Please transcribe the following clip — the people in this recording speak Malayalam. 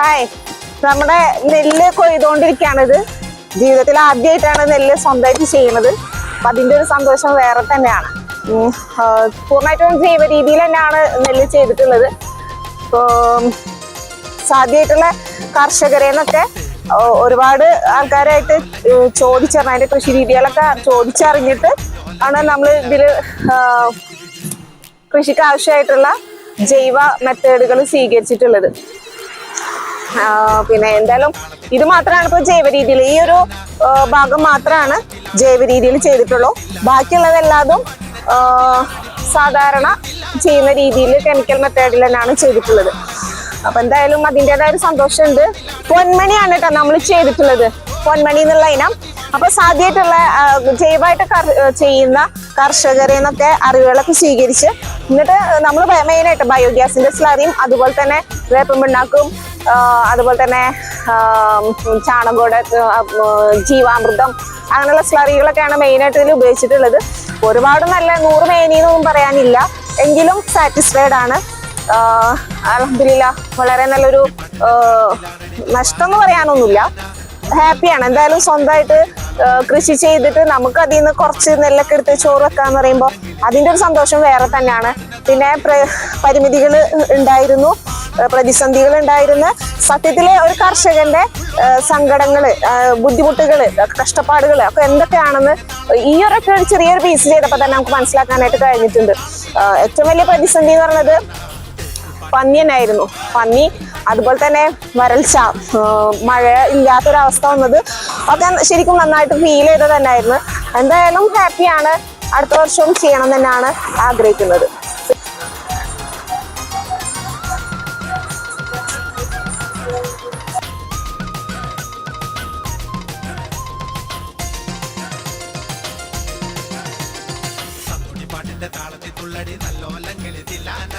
ഹായ്. നമ്മുടെ നെല്ല് കൊയ്തുകൊണ്ടിരിക്കുകയാണിത് ജീവിതത്തിൽ ആദ്യമായിട്ടാണ് നെല്ല് സ്വന്തമായിട്ട് ചെയ്യുന്നത്. അപ്പൊ അതിന്റെ ഒരു സന്തോഷം വേറെ തന്നെയാണ്. പൂർണമായിട്ടും ജൈവ രീതിയിൽ തന്നെയാണ് നെല്ല് ചെയ്തിട്ടുള്ളത്. സാധ്യമായിട്ടുള്ള കർഷകരെ എന്നൊക്കെ ഒരുപാട് ആൾക്കാരായിട്ട് ചോദിച്ചറിഞ്ഞ അതിന്റെ കൃഷി രീതികളൊക്കെ ചോദിച്ചറിഞ്ഞിട്ട് ആണ് നമ്മൾ ഇതിൽ ആ, കൃഷിക്ക് ആവശ്യമായിട്ടുള്ള ജൈവ മെത്തേഡുകൾ സ്വീകരിച്ചിട്ടുള്ളത്. പിന്നെ എന്തായാലും ഇത് മാത്രമാണ് ഇപ്പോൾ ജൈവ രീതിയിൽ ഈ ഒരു ഭാഗം മാത്രമാണ് ജൈവ രീതിയിൽ ചെയ്തിട്ടുള്ളൂ. ബാക്കിയുള്ളതെല്ലാതും സാധാരണ ചെയ്യുന്ന രീതിയിൽ കെമിക്കൽ മെത്തേഡിൽ തന്നെയാണ് ചെയ്തിട്ടുള്ളത്. അപ്പൊ എന്തായാലും അതിന്റെതായ ഒരു സന്തോഷമുണ്ട്. പൊന്മണിയാണ് കേട്ടോ നമ്മൾ ചെയ്തിട്ടുള്ളത്. പൊന്മണി എന്നുള്ള ഇനം. അപ്പൊ സാധ്യമായിട്ടുള്ള ജൈവമായിട്ട് ചെയ്യുന്ന കർഷകരെ എന്നൊക്കെ അറിവുകളൊക്കെ സ്വീകരിച്ച് എന്നിട്ട് നമ്മൾ മെയിനായിട്ട് ബയോഗ്യാസിന്റെ സ്ലറിയും അതുപോലെ തന്നെ വേപ്പം പിണ്ണാക്കും അതുപോലെ തന്നെ ചാണകോട് ജീവാമൃതം അങ്ങനെയുള്ള സ്ലറികളൊക്കെയാണ് മെയിനായിട്ട് ഇതിൽ ഉപയോഗിച്ചിട്ടുള്ളത്. ഒരുപാട് നല്ല നൂറ് മേനിന്നൊന്നും പറയാനില്ല. എങ്കിലും സാറ്റിസ്ഫൈഡ് ആണ്. അലഹമില്ല വളരെ നല്ലൊരു നഷ്ടം എന്ന് പറയാനൊന്നുമില്ല. ഹാപ്പിയാണ് എന്തായാലും സ്വന്തമായിട്ട് കൃഷി ചെയ്തിട്ട് നമുക്ക് അതിൽ നിന്ന് കുറച്ച് നെല്ലൊക്കെ എടുത്ത് ചോറ് വെക്കാന്ന് പറയുമ്പോൾ അതിന്റെ ഒരു സന്തോഷം വേറെ തന്നെയാണ്. പിന്നെ പരിമിതികൾ ഉണ്ടായിരുന്നു. പ്രതിസന്ധികൾ ഉണ്ടായിരുന്ന സത്യത്തിലെ ഒരു കർഷകന്റെ സങ്കടങ്ങൾ ബുദ്ധിമുട്ടുകൾ കഷ്ടപ്പാടുകൾ ഒക്കെ എന്തൊക്കെയാണെന്ന് ഈ ഒരൊക്കെ ഒരു ചെറിയൊരു പീസ് ചെയ്തപ്പോൾ തന്നെ നമുക്ക് മനസ്സിലാക്കാനായിട്ട് കഴിഞ്ഞിട്ടുണ്ട്. ഏറ്റവും വലിയ പ്രതിസന്ധി എന്ന് പറയുന്നത് പന്നിയനായിരുന്നു പന്നി അതുപോലെ തന്നെ വരൾച്ച മഴ ഇല്ലാത്തൊരവസ്ഥ വന്നത് ഒക്കെ ശരിക്കും നന്നായിട്ട് ഫീൽ ചെയ്തത് തന്നെയായിരുന്നു. എന്തായാലും ഹാപ്പിയാണ് അടുത്ത വർഷവും ചെയ്യണം തന്നെയാണ് ആഗ്രഹിക്കുന്നത്. പാട്ടിന്റെ താളത്തിൽ തുള്ളടി നല്ലോലം കിളിതില്ലാന